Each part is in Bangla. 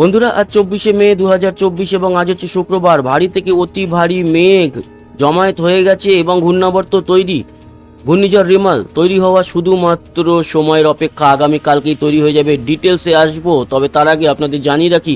বন্ধুরা, আজ চব্বিশে মে দু হাজার চব্বিশ এবং আজ হচ্ছে শুক্রবার। ভারী থেকে অতি ভারী মেঘ জমায়েত হয়ে গেছে এবং ঘূর্ণাবর্ত তৈরি। ঘূর্ণিঝড় রিমাল তৈরি হওয়া শুধুমাত্র সময়ের অপেক্ষা। আগামীকালকেই তৈরি হয়ে যাবে। ডিটেলসে আসব, তবে তার আগে আপনাদের জানিয়ে রাখি,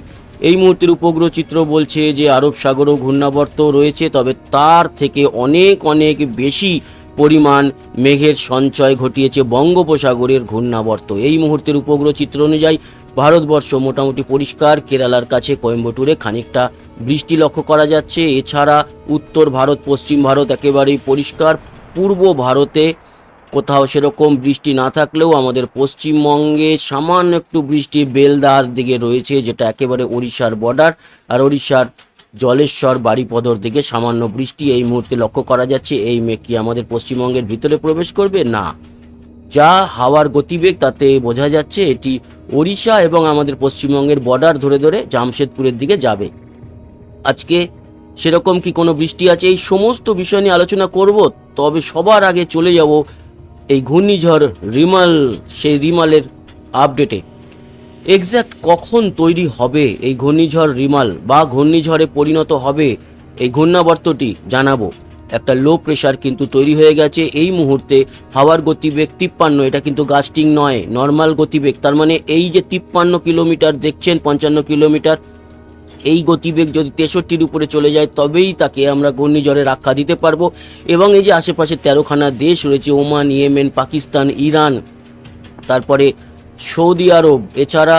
এই মুহূর্তের উপগ্রহ চিত্র বলছে যে আরব সাগরও ঘূর্ণাবর্ত রয়েছে, তবে তার থেকে অনেক অনেক বেশি পরিমাণ মেঘের সঞ্চয় ঘটিয়েছে বঙ্গোপসাগরের ঘূর্ণাবর্ত। এই মুহূর্তের উপগ্রহ চিত্র অনুযায়ী ভারতবর্ষ মোটামুটি পরিষ্কার। কেরালার কাছে কোয়েম্বাটুরে খানিকটা বৃষ্টি লক্ষ্য করা যাচ্ছে। এছাড়া উত্তর ভারত, পশ্চিম ভারত একেবারেই পরিষ্কার। পূর্ব ভারতে কোথাও সেরকম বৃষ্টি না থাকলেও আমাদের পশ্চিমবঙ্গে সামান্য একটু বৃষ্টি বেলদার দিকে রয়েছে, যেটা একেবারে ওড়িশার বর্ডার আর ওড়িশার জলেশ্বর বাড়িপদর দিকে সামান্য বৃষ্টি এই মুহূর্তে লক্ষ্য করা যাচ্ছে। এই মেঘ কি আমাদের পশ্চিমবঙ্গের ভিতরে প্রবেশ করবে? না। যা হাওয়ার গতিবেগ তাতে বোঝা যাচ্ছে এটি ওড়িশা এবং আমাদের পশ্চিমবঙ্গের বর্ডার ধরে ধরে জামশেদপুরের দিকে যাবে। আজকে সেরকম কি কোনো বৃষ্টি আছে? এই সমস্ত বিষয় নিয়ে আলোচনা করব, তবে সবার আগে চলে যাব এই ঘূর্ণিঝড় রিমাল, সেই রিমালের আপডেটে এক্স্যাক্ট কখন তৈরি হবে এই ঘূর্ণিঝড় রিমাল বা ঘূর্ণিঝড়ে পরিণত হবে এই ঘূর্ণাবর্তটি জানাব। একটা লো প্রেশার কিন্তু তৈরি হয়ে গেছে। এই মুহূর্তে হাওয়ার গতিবেগ তিপ্পান্ন, এটা কিন্তু গাস্টিং নয় নর্মাল গতিবেগ। তার মানে এই যে তিপ্পান্ন কিলোমিটার দেখছেন, পঞ্চান্ন কিলোমিটার, এই গতিবেগ যদি তেষট্টির উপরে চলে যায়, তবেই তাকে আমরা ঘূর্ণিঝড়ের আখ্যা দিতে পারব। এবং এই যে আশেপাশে তেরোখানা দেশ রয়েছে, ওমান, ইয়েমেন, পাকিস্তান, ইরান, তারপরে সৌদি আরব, এছাড়া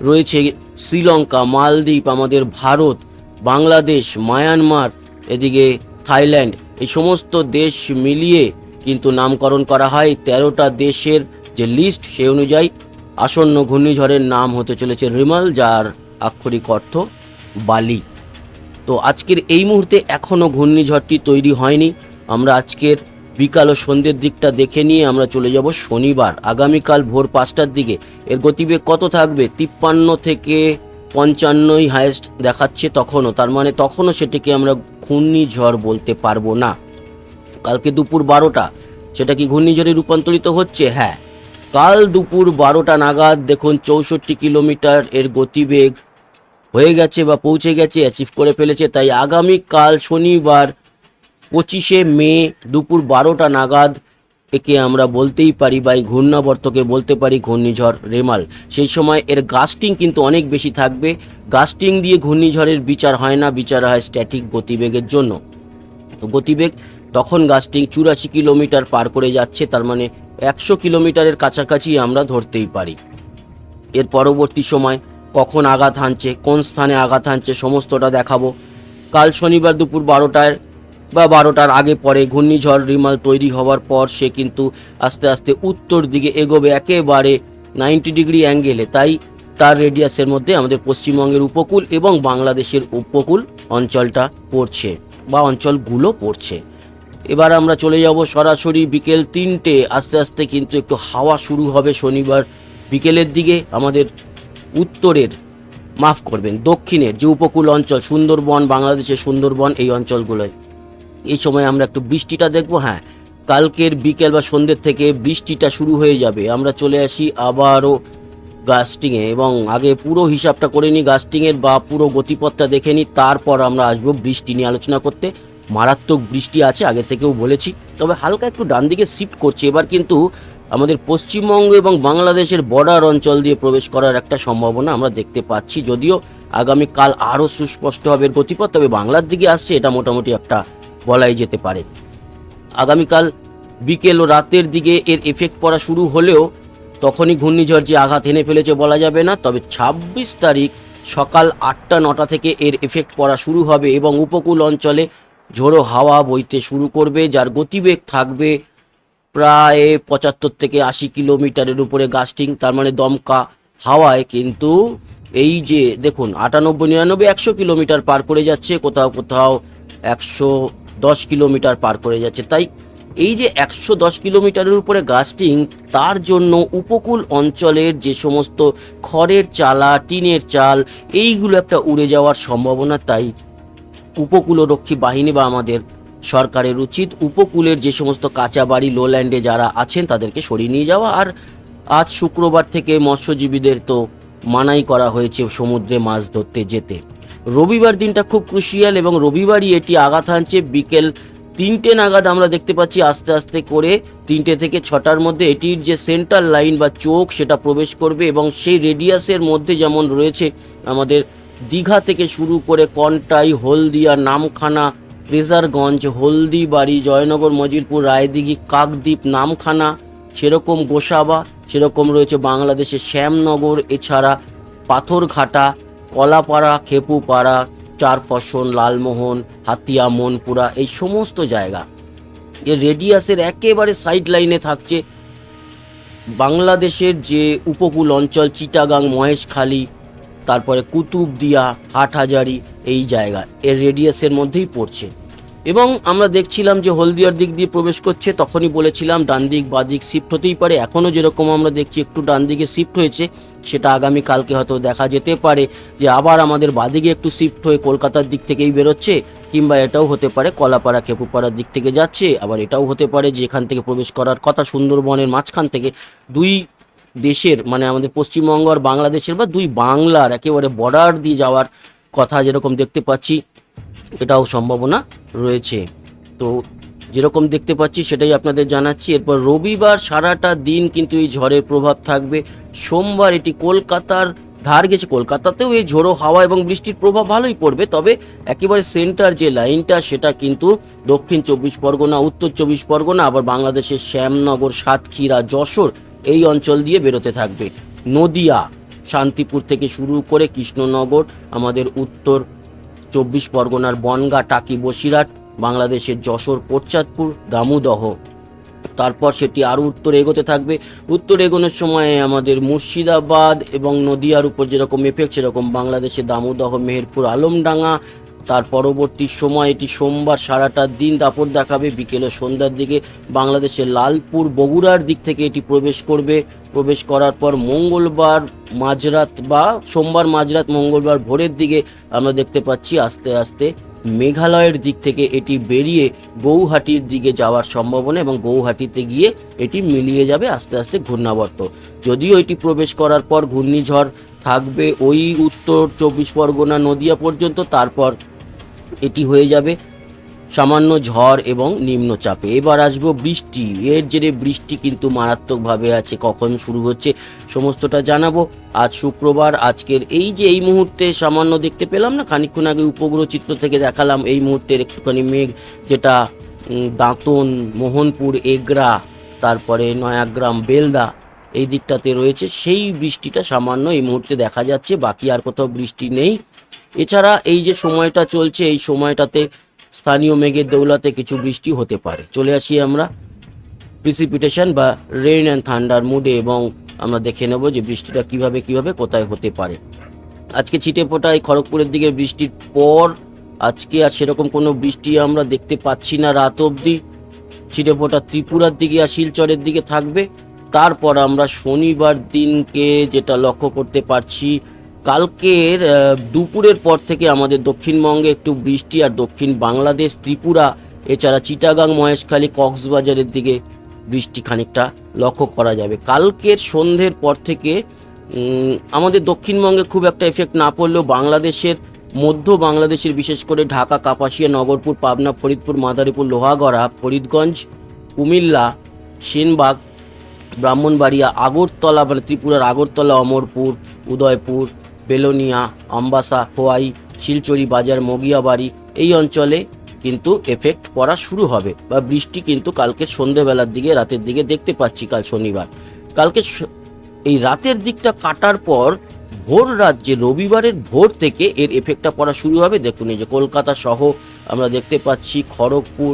রয়েছে শ্রীলঙ্কা, মালদ্বীপ, আমাদের ভারত, বাংলাদেশ, মায়ানমার, এদিকে থাইল্যান্ড, এই সমস্ত দেশ মিলিয়ে কিন্তু নামকরণ করা হয় তেরোটা দেশের যে লিস্ট সে অনুযায়ী আসন্ন ঘূর্ণিঝড়ের নাম হতে চলেছে রিমাল, যার আক্ষরিক অর্থ বালি। তো আজকের এই মুহূর্তে এখনও ঘূর্ণিঝড়টি তৈরি হয়নি। আমরা আজকের বিকাল ও সন্ধ্যের দিকটা দেখে নিয়ে আমরা চলে যাব শনিবার। আগামীকাল ভোর পাঁচটার দিকে। এর গতিবেগ কত থাকবে? তিপ্পান্ন থেকে পঞ্চান্নই হায়েস্ট দেখাচ্ছে তখনও। তার মানে তখনও সেটিকে আমরা ঘূর্ণিঝড় বলতে পারব না। কালকে দুপুর বারোটা, সেটা কি ঘূর্ণিঝড়ে রূপান্তরিত হচ্ছে? হ্যাঁ। কাল দুপুর বারোটা নাগাদ দেখুন চৌষট্টি কিলোমিটার এর গতিবেগ হয়ে গেছে বা পৌঁছে গেছে অ্যাচিভ করে ফেলেছে। তাই আগামী কাল শনিবার পঁচিশে মে দুপুর বারোটা নাগাদ একে আমরা বলতেই পারি বা এই ঘূর্ণাবর্তকে বলতে পারি ঘূর্ণিঝড় রেমাল। সেই সময় এর গাস্টিং কিন্তু অনেক বেশি থাকবে। গাস্টিং দিয়ে ঘূর্ণিঝড়ের বিচার হয় না, বিচার হয় স্ট্যাটিক গতিবেগের জন্য। গতিবেগ তখন গাস্টিং চুরাশি কিলোমিটার পার করে যাচ্ছে, তার মানে একশো কিলোমিটারের কাছাকাছি আমরা ধরতেই পারি। এর পরবর্তী সময় কখন আঘাত হানছে, কোন স্থানে আঘাত হানছে, সমস্তটা দেখাবো। কাল শনিবার দুপুর বারোটায় বা বারোটার আগে পরে ঘূর্ণিঝড় রিমাল তৈরি হওয়ার পর সে কিন্তু আস্তে আস্তে উত্তর দিকে এগোবে একেবারে নাইনটি ডিগ্রি অ্যাঙ্গেলে। তাই তার রেডিয়াসের মধ্যে আমাদের পশ্চিমবঙ্গের উপকূল এবং বাংলাদেশের উপকূল অঞ্চলটা পড়ছে বা অঞ্চলগুলো পড়ছে। এবার আমরা চলে যাব সরাসরি বিকেল তিনটে। আস্তে আস্তে কিন্তু একটু হাওয়া শুরু হবে শনিবার বিকেলের দিকে। আমাদের উত্তরের, মাফ করবেন, দক্ষিণের যে উপকূল অঞ্চল সুন্দরবন, বাংলাদেশের সুন্দরবন, এই অঞ্চলগুলোয়। এই সময় আমরা একটু বৃষ্টিটা দেখব হ্যাঁ। কালকের বিকেল বা সন্ধ্যের থেকে বৃষ্টিটা শুরু হয়ে যাবে। আমরা চলে আসি আবারও গাস্টিংয়ে এবং আগে পুরো হিসাবটা করে নিই গাস্টিংয়ের বা পুরো গতিপথটা দেখে নিই, তারপর আমরা আসব বৃষ্টি নিয়ে আলোচনা করতে। মারাত্মক বৃষ্টি আছে, আগে থেকেও বলেছি। তবে হালকা একটু ডান দিকে শিফট করছে, এবার কিন্তু আমাদের পশ্চিমবঙ্গ এবং বাংলাদেশের বর্ডার অঞ্চল দিয়ে প্রবেশ করার একটা সম্ভাবনা আমরা দেখতে পাচ্ছি। যদিও আগামীকাল আরও সুস্পষ্ট হবে গতিপথ, তবে বাংলার দিকে আসছে, এটা মোটামুটি একটা বলাই যেতে পারে। আগামীকাল বিকেল ও রাতের দিকে এর এফেক্ট পড়া শুরু হলেও তখনই ঘূর্ণিঝড় যে আঘাত এনে ফেলেছে বলা যাবে না, তবে ছাব্বিশ তারিখ সকাল আটটা, নটা থেকে এর এফেক্ট পড়া শুরু হবে এবং উপকূল অঞ্চলে ঝোড়ো হাওয়া বইতে শুরু করবে, যার গতিবেগ থাকবে প্রায় পঁচাত্তর থেকে আশি কিলোমিটারের উপরে গাস্টিং, তার মানে দমকা হাওয়ায় কিন্তু এই যে দেখুন আটানব্বই, নিরানব্বই, একশো কিলোমিটার পার করে যাচ্ছে, কোথাও কোথাও একশো দশ কিলোমিটার পার করে যাচ্ছে। তাই এই যে একশো দশ কিলোমিটারের উপরে গাস্টিং তার জন্য উপকূল অঞ্চলের যে সমস্ত খড়ের চালা, টিনের চাল, এইগুলো একটা উড়ে যাওয়ার সম্ভাবনা। তাই উপকূলরক্ষী বাহিনী বা আমাদের সরকারের উচিত উপকূলের যে সমস্ত কাঁচা বাড়ি লোল্যান্ডে যারা আছেন, তাদেরকে সরিয়ে নিয়ে যাওয়া। আর আজ শুক্রবার থেকে মৎস্যজীবীদের তো মানাই করা হয়েছে সমুদ্রে মাছ ধরতে যেতে। রবিবার দিনটা খুব ক্রুশিয়াল এবং রবিবারই এটি আঘাত হানছে। বিকেল তিনটে নাগাদ আমরা দেখতে পাচ্ছি আস্তে আস্তে করে তিনটে থেকে ছটার মধ্যে এটির যে সেন্টার লাইন বা চোখ সেটা প্রবেশ করবে এবং সেই রেডিয়াসের মধ্যে যেমন রয়েছে আমাদের দীঘা থেকে শুরু করে কন্টাই, হলদিয়া, নামখানা প্রেজারগঞ্জ হলদিবাড়ি, জয়নগর মজিরপুর রায়দিঘি, কাকদ্বীপ, নামখানা, সেরকম গোসাবা, সেরকম রয়েছে বাংলাদেশের শ্যামনগর, এছাড়া পাথরঘাটা কলাপাড়া, খেপুপাড়া, চারফসন, লালমোহন, হাতিয়া, মনপুরা এই সমস্ত জায়গা। এর রেডিয়াসের একেবারে সাইড লাইনে থাকছে বাংলাদেশের যে উপকূল অঞ্চল চিটাগাং, মহেশখালী, তারপরে কুতুবদিয়া, হাটহাজারি এই জায়গা। এর রেডিয়াসের মধ্যেই পড়ছে। এবং আমরা দেখছিলাম যে হলদিয়ার দিক দিয়ে প্রবেশ করছে, তখনই বলেছিলাম ডান দিক, বাঁ দিক শিফট হতেই পারে। এখনও যেরকম আমরা দেখছি একটু ডান দিকে শিফট হয়েছে, সেটা আগামী কালকে হয়তো দেখা যেতে পারে যে আবার আমাদের বাদিকে একটু শিফট হয়ে কলকাতার দিক থেকেই বেরোচ্ছে, কিংবা এটাও হতে পারে কলাপাড়া, খেপুপাড়ার দিক থেকে যাচ্ছে, আবার এটাও হতে পারে যে এখান থেকে প্রবেশ করার কথা সুন্দরবনের মাঝখান থেকে। দুই দেশের মানে আমাদের পশ্চিমবঙ্গ আর বাংলাদেশের বা দুই বাংলার একেবারে বর্ডার দিয়ে যাওয়ার কথা যেরকম দেখতে পাচ্ছি এটাও সম্ভাবনা রয়েছে। তো যেরকম দেখতে পাচ্ছি সেটাই আপনাদের জানাচ্ছি। এরপর রবিবার সারাটা দিন কিন্তু এই ঝড়ের প্রভাব থাকবে। সোমবার এটি কলকাতার ধার গেছে। কলকাতাতেও এই ঝোড়ো হাওয়া এবং বৃষ্টির প্রভাব ভালোই পড়বে। তবে একেবারে সেন্টার যে লাইনটা সেটা কিন্তু দক্ষিণ চব্বিশ পরগনা, উত্তর চব্বিশ পরগনা, আবার বাংলাদেশের শ্যামনগর, সাতক্ষীরা, যশোর এই অঞ্চল দিয়ে বেরোতে থাকবে। নদিয়া, শান্তিপুর থেকে শুরু করে কৃষ্ণনগর, আমাদের উত্তর চব্বিশ পরগনার বনগা, টাকি, বসিরহাট, বাংলাদেশের যশোর, কোটচাঁদপুর, দামুদহ। তারপর সেটি আরও উত্তর এগোতে থাকবে। উত্তর এগোনোর সময় আমাদের মুর্শিদাবাদ এবং নদিয়ার উপর যেরকম এফেক্ট সেরকম বাংলাদেশে দামোদহ, মেহেরপুর, আলমডাঙ্গা তার পরবর্তী সময় এটি সোমবার সারাটা দিন দাপট দেখাবে। বিকেলে সন্ধ্যার দিকে বাংলাদেশের লালপুর বগুড়ার দিক থেকে এটি প্রবেশ করবে। প্রবেশ করার পর মঙ্গলবার মাঝরাত বা সোমবার মাঝরাত মঙ্গলবার ভোরের দিকে আমরা দেখতে পাচ্ছি আস্তে আস্তে মেঘালয়ের দিক থেকে এটি বেরিয়ে গৌহাটির দিকে যাওয়ার সম্ভাবনা এবং গৌহাটিতে গিয়ে এটি মিলিয়ে যাবে আস্তে আস্তে ঘূর্ণাবর্ত। যদিও এটি প্রবেশ করার পর ঘূর্ণিঝড় থাকবে ওই উত্তর চব্বিশ পরগনা নদিয়া পর্যন্ত, তারপর এটি হয়ে যাবে। সামান্য ঝড় এবং নিম্নচাপে। এবার আসব বৃষ্টি। এর জেরে বৃষ্টি কিন্তু মারাত্মকভাবে আছে। কখন শুরু হচ্ছে সমস্তটা জানাব। আজ শুক্রবার, আজকের এই যে এই মুহূর্তে সামান্য দেখতে পেলাম না, খানিকক্ষণ আগে উপগ্রহ চিত্র থেকে দেখালাম এই মুহূর্তের একটুখানি মেঘ, যেটা দাঁতন, মোহনপুর, এগরা, তারপরে নয়াগ্রাম, বেলদা এই দিকটাতে রয়েছে। সেই বৃষ্টিটা সামান্য এই মুহূর্তে দেখা যাচ্ছে। বাকি আর কোথাও বৃষ্টি নেই। এছাড়া এই যে সময়টা চলছে, এই সময়টাতে স্থানীয় মেঘের দৌলাতে কিছু বৃষ্টি হতে পারে। চলে আসি আমরা প্রিসিপিটেশন বা রেইন অ্যান্ড থান্ডার মুডে এবং আমরা দেখে নেব যে বৃষ্টিটা কীভাবে কীভাবে, কোথায় হতে পারে। আজকে ছিটে ফোটা এই খড়গপুরের দিকে বৃষ্টির পর আজকে আর সেরকম কোনো বৃষ্টি আমরা দেখতে পাচ্ছি না রাত অবধি। ছিটে ফোটা ত্রিপুরার দিকে আর শিলচরের দিকে থাকবে। তারপর আমরা শনিবার দিনকে যেটা লক্ষ্য করতে পারছি কালকের দুপুরের পর থেকে আমাদের দক্ষিণবঙ্গে একটু বৃষ্টি আর দক্ষিণ বাংলাদেশ, ত্রিপুরা, এছাড়া চিটাগাং, মহেশখালী, কক্সবাজারের দিকে বৃষ্টি খানিকটা লক্ষ্য করা যাবে। কালকের সন্ধ্যের পর থেকে আমাদের দক্ষিণবঙ্গে খুব একটা এফেক্ট না পড়লেও বাংলাদেশের, মধ্য বাংলাদেশের বিশেষ করে ঢাকা, কাপাসিয়া, নগরপুর, পাবনা, ফরিদপুর, মাদারীপুর, লোহাগড়া, ফরিদগঞ্জ, কুমিল্লা, সেনবাগ, ব্রাহ্মণবাড়িয়া, আগরতলা মানে ত্রিপুরার আগরতলা, অমরপুর, উদয়পুর বেলোনিয়া আম্বাসা খোয়াই শিলচরি বাজার, মগিয়াবাড়ি এই অঞ্চলে কিন্তু এফেক্ট পড়া শুরু হবে বা বৃষ্টি কিন্তু কালকে সন্ধেবেলার দিকে, রাতের দিকে দেখতে পাচ্ছি কাল শনিবার। কালকে এই রাতের দিকটা কাটার পর ভোর রাজ্যে রবিবারের ভোর থেকে এর এফেক্টটা পড়া শুরু হবে। দেখুন এই যে কলকাতা সহ আমরা দেখতে পাচ্ছি খড়গপুর,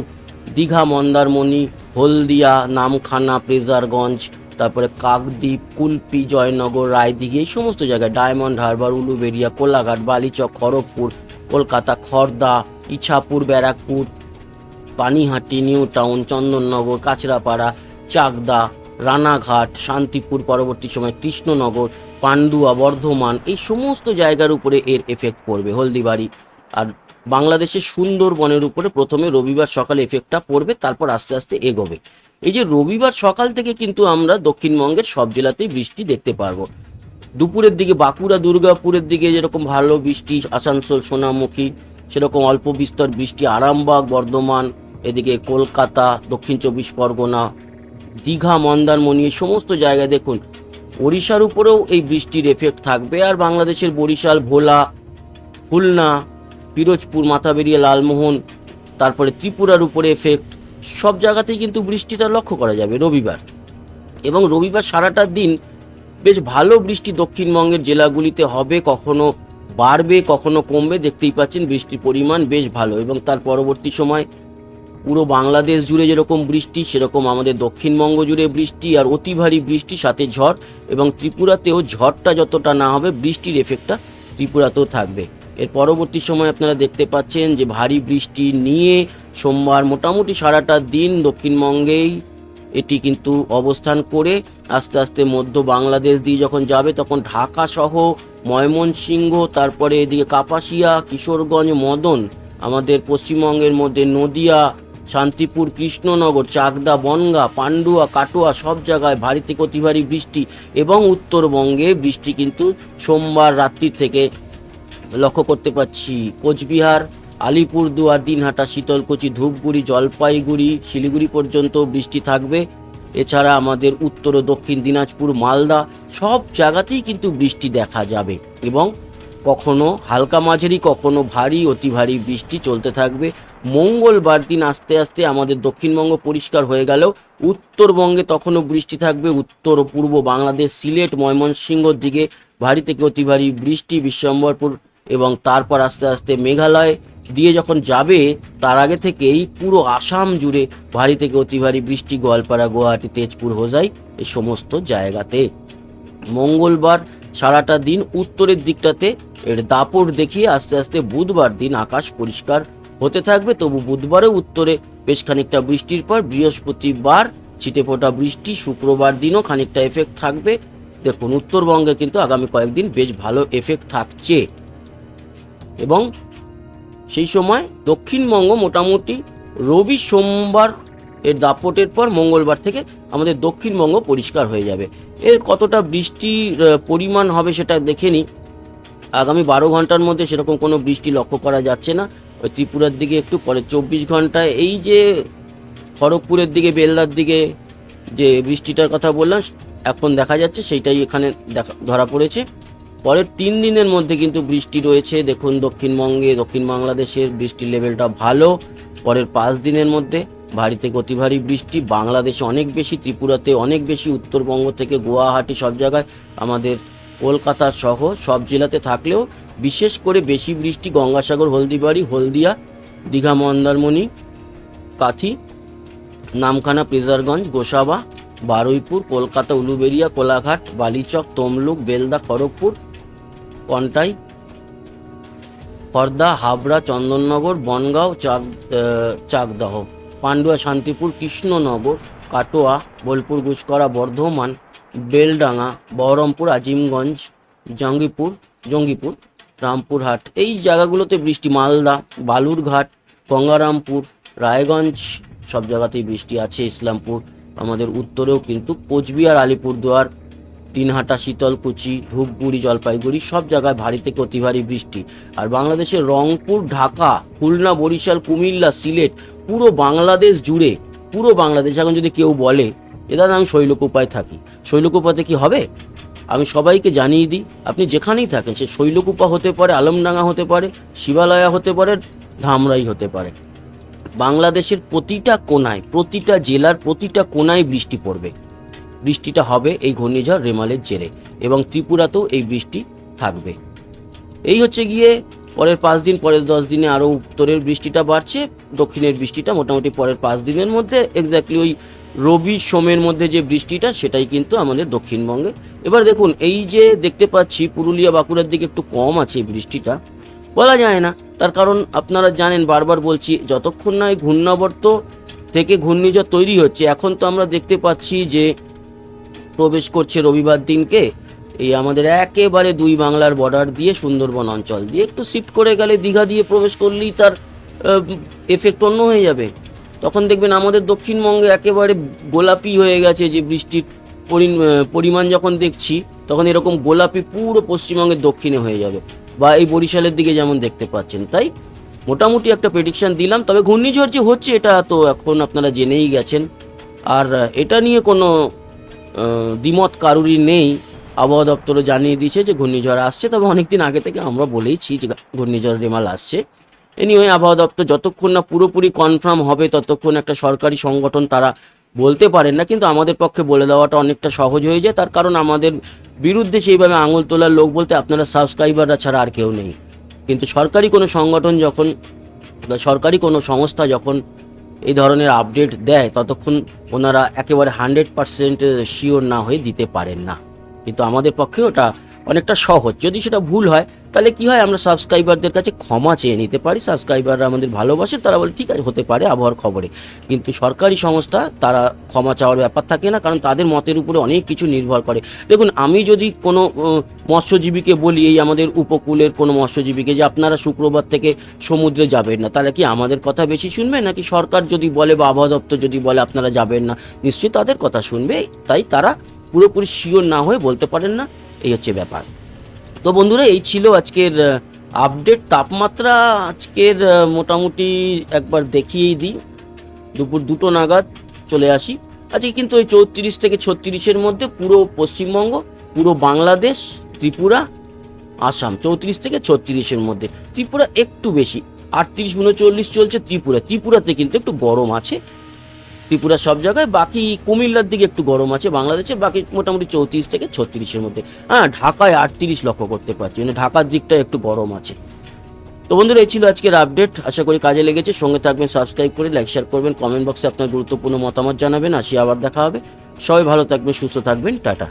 দীঘা, মন্দারমণি, হলদিয়া, নামখানা, প্রেজারগঞ্জ তারপরে কাকদ্বীপ, কুলপি, জয়নগর, রায়দিঘি, এই সমস্ত জায়গায় diamond Harbour, Uluberia, Kolaghat, Balichak, Kharagpur, Kolkata, Khardah, Ichapur, Barrackpore, Panihati, new town, Chandannagar Kanchrapara Chakdah, Ranaghat, Shantipur, পরবর্তী সময় কৃষ্ণনগর, পান্ডুয়া, বর্ধমান, এই সমস্ত জায়গার উপরে এর এফেক্ট পড়বে হলদিবাড়ি। আর বাংলাদেশের সুন্দরবনের উপরে প্রথমে রবিবার সকালে এফেক্টটা পড়বে, তারপর আস্তে আস্তে এগোবে। এই যে রবিবার সকাল থেকে কিন্তু আমরা দক্ষিণবঙ্গের সব জেলাতেই বৃষ্টি দেখতে পারব। দুপুরের দিকে বাঁকুড়া, দুর্গাপুরের দিকে যেরকম ভালো বৃষ্টি, আসানসোল, সোনামুখী, সেরকম অল্প বিস্তর বৃষ্টি, আরামবাগ, বর্ধমান, এদিকে কলকাতা, দক্ষিণ চব্বিশ পরগনা, দীঘা, মন্দারমণি, এই সমস্ত জায়গায় দেখুন, ওড়িশার উপরেও এই বৃষ্টির এফেক্ট থাকবে। আর বাংলাদেশের বরিশাল, ভোলা, খুলনা, পিরোজপুর, মাথাবেরিয়া, লালমোহন, তারপরে ত্রিপুরার উপরে এফেক্ট সব জায়গাতেই কিন্তু বৃষ্টিটা লক্ষ্য করা যাবে রবিবার। এবং রবিবার সারাটা দিন বেশ ভালো বৃষ্টি দক্ষিণবঙ্গের জেলাগুলিতে হবে, কখনো বাড়বে, কখনো কমবে, দেখতেই পাচ্ছেন বৃষ্টির পরিমাণ বেশ ভালো। এবং তার পরবর্তী সময় পুরো বাংলাদেশ জুড়ে যেরকম বৃষ্টি, সেরকম আমাদের দক্ষিণবঙ্গ জুড়ে বৃষ্টি আর অতি ভারী বৃষ্টি, সাথে ঝড় এবং ত্রিপুরাতেও ঝড়টা যতটা না হবে, বৃষ্টির এফেক্টটা ত্রিপুরাতেও থাকবে। এর পরবর্তী সময় আপনারা দেখতে পাচ্ছেন যে ভারী বৃষ্টি নিয়ে সোমবার মোটামুটি সারাটা দিন দক্ষিণবঙ্গেই এটি কিন্তু অবস্থান করে আস্তে আস্তে মধ্য বাংলাদেশ দিয়ে যখন যাবে তখন ঢাকা সহ ময়মনসিংহ, তারপরে এদিকে কাপাসিয়া, কিশোরগঞ্জ, মদন, আমাদের পশ্চিমবঙ্গের মধ্যে নদিয়া, শান্তিপুর, কৃষ্ণনগর, চাকদা, বনগা, পান্ডুয়া, কাটোয়া সব জায়গায় ভারী থেকে অতি ভারী বৃষ্টি এবং উত্তরবঙ্গে বৃষ্টি কিন্তু সোমবার রাত্রি থেকে লক্ষ্য করতে পাচ্ছি কোচবিহার আলিপুরদুয়ার দিনহাটা, শীতলকুচি, ধূপগুড়ি, জলপাইগুড়ি, শিলিগুড়ি পর্যন্ত বৃষ্টি থাকবে। এছাড়া আমাদের উত্তর ও দক্ষিণ দিনাজপুর, মালদা সব জায়গাতেই কিন্তু বৃষ্টি দেখা যাবে এবং কখনো হালকা মাঝারি, কখনো ভারী, অতি ভারী বৃষ্টি চলতে থাকবে। মঙ্গলবার দিন আস্তে আস্তে আমাদের দক্ষিণবঙ্গ পরিষ্কার হয়ে গেলেও উত্তরবঙ্গে তখনও বৃষ্টি থাকবে। উত্তর ও পূর্ব বাংলাদেশ, সিলেট ময়মনসিংহর দিকে ভারী থেকে অতি ভারী বৃষ্টি, বিশ্বম্বরপুর এবং তারপর আস্তে আস্তে মেঘালয় দিয়ে যখন যাবে, তার আগে থেকেই পুরো আসাম জুড়ে ভারী থেকে অতি ভারী বৃষ্টি, গোয়ালপাড়া, গুয়াহাটি, তেজপুর, হোজাই এই সমস্ত জায়গাতে। মঙ্গলবার সারাটা দিন উত্তরের দিকটাতে এর দাপট দেখিয়ে আস্তে আস্তে বুধবার দিন আকাশ পরিষ্কার হতে থাকবে। তবু বুধবারে উত্তরে বেশ খানিকটা বৃষ্টির পর বৃহস্পতিবার ছিটে ছিটেফোঁটা বৃষ্টি, শুক্রবার দিনও খানিকটা এফেক্ট থাকবে। দেখুন, উত্তরবঙ্গে কিন্তু আগামী কয়েকদিন বেশ ভালো এফেক্ট থাকছে। এবং সেই সময় দক্ষিণবঙ্গ মোটামুটি রবি সোমবার এর দাপটের পর মঙ্গলবার থেকে আমাদের দক্ষিণবঙ্গ পরিষ্কার হয়ে যাবে। এর কতটা বৃষ্টির পরিমাণ হবে সেটা দেখে নিই। আগামী বারো ঘণ্টার মধ্যে সেরকম কোনো বৃষ্টি লক্ষ্য করা যাচ্ছে না। ওই ত্রিপুরার দিকে একটু পরে চব্বিশ ঘন্টায় এই যে খড়গপুরের দিকে, বেলদার দিকে যে বৃষ্টিটার কথা বললাম, এখন দেখা যাচ্ছে সেইটাই এখানে দেখা, ধরা পড়েছে। পরের তিন দিনের মধ্যে কিন্তু বৃষ্টি রয়েছে। দেখুন, দক্ষিণবঙ্গে, দক্ষিণ বাংলাদেশের বৃষ্টির লেভেলটা ভালো। পরের পাঁচ দিনের মধ্যে ভারীতে অতি ভারী বৃষ্টি। বাংলাদেশে অনেক বেশি, ত্রিপুরাতে অনেক বেশি, উত্তরবঙ্গ থেকে গুয়াহাটি সব জায়গায়, আমাদের কলকাতা সহ সব জেলাতে থাকলেও বিশেষ করে বেশি বৃষ্টি গঙ্গাসাগর, হলদিবাড়ি, হলদিয়া, দীঘা, মন্দারমণি, কাথি, নামখানা প্রেজারগঞ্জ গোসাবা, বারুইপুর, কলকাতা, উলুবেড়িয়া, কোলাঘাট, বালিচক, তমলুক, বেলদা, খড়গপুর কন্টাই খর্দা, হাবড়া, চন্দননগর, বনগাঁও, চাক চাকদাহ, পান্ডুয়া, শান্তিপুর, কৃষ্ণনগর, কাটোয়া, বোলপুর গুসকরা বর্ধমান, বেলডাঙ্গা, বহরমপুর, আজিমগঞ্জ, জঙ্গিপুর জঙ্গিপুর, রামপুরহাট। এই জায়গাগুলোতে বৃষ্টি, মালদা, বালুরঘাট, গঙ্গারামপুর, রায়গঞ্জ, সব জায়গাতেই বৃষ্টি আছে, ইসলামপুর, আমাদের উত্তরেও কিন্তু কোচবিহার, আলিপুরদুয়ার দিনহাটা শীতলকুচি, ধূপগুড়ি, জলপাইগুড়ি সব জায়গায় ভারী থেকে অতি ভারী বৃষ্টি। আর বাংলাদেশের রংপুর, ঢাকা, খুলনা, বরিশাল, কুমিল্লা, সিলেট পুরো বাংলাদেশ জুড়ে, পুরো বাংলাদেশ এখন যদি কেউ বলে দাদা আমি শৈলকুপায় থাকি। শৈলকুপাতে কি হবে? আমি সবাইকে জানিয়ে দিই, আপনি যেখানেই থাকেন, সে শৈলকুপা হতে পারে, আলমডাঙ্গা হতে পারে, শিবালয়া হতে পারে, ধামরাই হতে পারে। বাংলাদেশের প্রতিটা কোনায়, প্রতিটা জেলার প্রতিটা কোনায় বৃষ্টি পড়বে। বৃষ্টিটা হবে এই ঘূর্ণিঝড় রেমালের জেরে এবং ত্রিপুরাতেও এই বৃষ্টি থাকবে। এই হচ্ছে গিয়ে পরের পাঁচ দিন, পরের দশ দিনে আরও উত্তরের বৃষ্টিটা বাড়ছে, দক্ষিণের বৃষ্টিটা মোটামুটি পরের পাঁচ দিনের মধ্যে এক্স্যাক্টলি ওই রবি সোমের মধ্যে যে বৃষ্টিটা, সেটাই কিন্তু আমাদের দক্ষিণবঙ্গে। এবার দেখুন, এই যে দেখতে পাচ্ছি, পুরুলিয়া বাঁকুড়ার দিকে একটু কম আছে বৃষ্টিটা। বলা যায় না, তার কারণ আপনারা জানেন, বারবার বলছি, যতক্ষণ না এই ঘূর্ণাবর্ত থেকে ঘূর্ণিঝড় তৈরি হচ্ছে, এখন তো আমরা দেখতে পাচ্ছি যে প্রবেশ করছে রবিবার দিনকে, এই আমাদের একেবারে দুই বাংলার বর্ডার দিয়ে সুন্দরবন অঞ্চল দিয়ে। একটু শিফট করে গেলে দীঘা দিয়ে প্রবেশ করলেই তার এফেক্ট অন্য হয়ে যাবে। তখন দেখবেন আমাদের দক্ষিণবঙ্গে একেবারে গোলাপি হয়ে গেছে যে বৃষ্টির পরি- পরিমাণ যখন দেখছি, তখন এরকম গোলাপি পুরো পশ্চিমবঙ্গের দক্ষিণে হয়ে যাবে বা এই বরিশালের দিকে যেমন দেখতে পাচ্ছেন। তাই মোটামুটি একটা প্রেডিকশান দিলাম, তবে ঘূর্ণিঝড় যে হচ্ছে এটা তো এখন আপনারা জেনেই গেছেন। আর এটা নিয়ে কোনো দ্বিমত কারুরই নেই। আবহাওয়া দপ্তরও জানিয়ে দিয়েছে যে ঘূর্ণিঝড় আসছে। তবে অনেকদিন আগে থেকে আমরা বলেইছি যে ঘূর্ণিঝড় রেমাল আসছে। এনিওয়ে আবহাওয়া দপ্তর যতক্ষণ না পুরোপুরি কনফার্ম হবে, ততক্ষণ একটা সরকারি সংগঠন তারা বলতে পারেন না। কিন্তু আমাদের পক্ষে বলে দেওয়াটা অনেকটা সহজ হয়ে যায়। তার কারণ আমাদের বিরুদ্ধে সেইভাবে আঙুল তোলার লোক বলতে আপনারা সাবস্ক্রাইবাররা ছাড়া আর কেউ নেই। কিন্তু সরকারি কোনো সংগঠন যখন বা সরকারি কোনো সংস্থা যখন এই ধরনের আপডেট দেয়, ততক্ষণ ওনারা একেবারে হান্ড্রেড পারসেন্ট শিওর না হয়ে দিতে পারেন না। কিন্তু আমাদের পক্ষে ওটা অনেকটা সহজ। যদি সেটা ভুল হয়, তাহলে কি হয়, আমরা সাবস্ক্রাইবারদের কাছে ক্ষমা চেয়ে নিতে পারি। সাবস্ক্রাইবাররা আমাদের ভালোবাসে, তারা বলে, ঠিক আছে, হতে পারে আবহাওয়ার খবরে। কিন্তু সরকারি সংস্থা, তারা ক্ষমা চাওয়ার ব্যাপার থাকে না, কারণ তাদের মতের উপরে অনেক কিছু নির্ভর করে। দেখুন, আমি যদি কোনো মৎস্যজীবীকে বলি, এই আমাদের উপকূলের কোনো মৎস্যজীবীকে যে আপনারা শুক্রবার থেকে সমুদ্রে যাবেন না, তাহলে কি আমাদের কথা বেশি শুনবে? নাকি সরকার যদি বলে বা আবহাওয়া দপ্তর যদি বলে, আপনারা যাবেন না? নিশ্চয়ই তাদের কথা শুনবে। তাই তারা পুরোপুরি শিওর না হয়ে বলতে পারেন না। এই হচ্ছে ব্যাপার। তো বন্ধুরা, এই ছিল আজকের আপডেট তাপমাত্রা আজকের মোটামুটি একবার দেখিয়েই দিই। দুপুর দুটো নাগাদ চলে আসি। আজকে কিন্তু ওই চৌত্রিশ থেকে ছত্রিশের মধ্যে পুরো পশ্চিমবঙ্গ, পুরো বাংলাদেশ, ত্রিপুরা, আসাম, চৌত্রিশ থেকে ছত্রিশের মধ্যে। ত্রিপুরা একটু বেশি, আটত্রিশ, উনচল্লিশ চলছে ত্রিপুরা। ত্রিপুরাতে কিন্তু একটু গরম আছে। ত্রিপুরা সব জায়গায়, বাকি কুমিল্লার দিকে একটু গরম আছে বাংলাদেশে, বাকি মোটামুটি চৌত্রিশ থেকে ছত্রিশের মধ্যে। হ্যাঁ ঢাকায় আটত্রিশ লক্ষ্য করতে পারছি মানে ঢাকার দিকটা একটু গরম আছে। তো বন্ধুরা, এই ছিল আজকের আপডেট আশা করি কাজে লেগেছে। সঙ্গে থাকবেন সাবস্ক্রাইব করে লাইক শেয়ার করবেন কমেন্ট বক্সে আপনার গুরুত্বপূর্ণ মতামত জানাবেন, আসি আবার দেখা হবে। সবাই ভালো থাকবেন, সুস্থ থাকবেন, টাটা।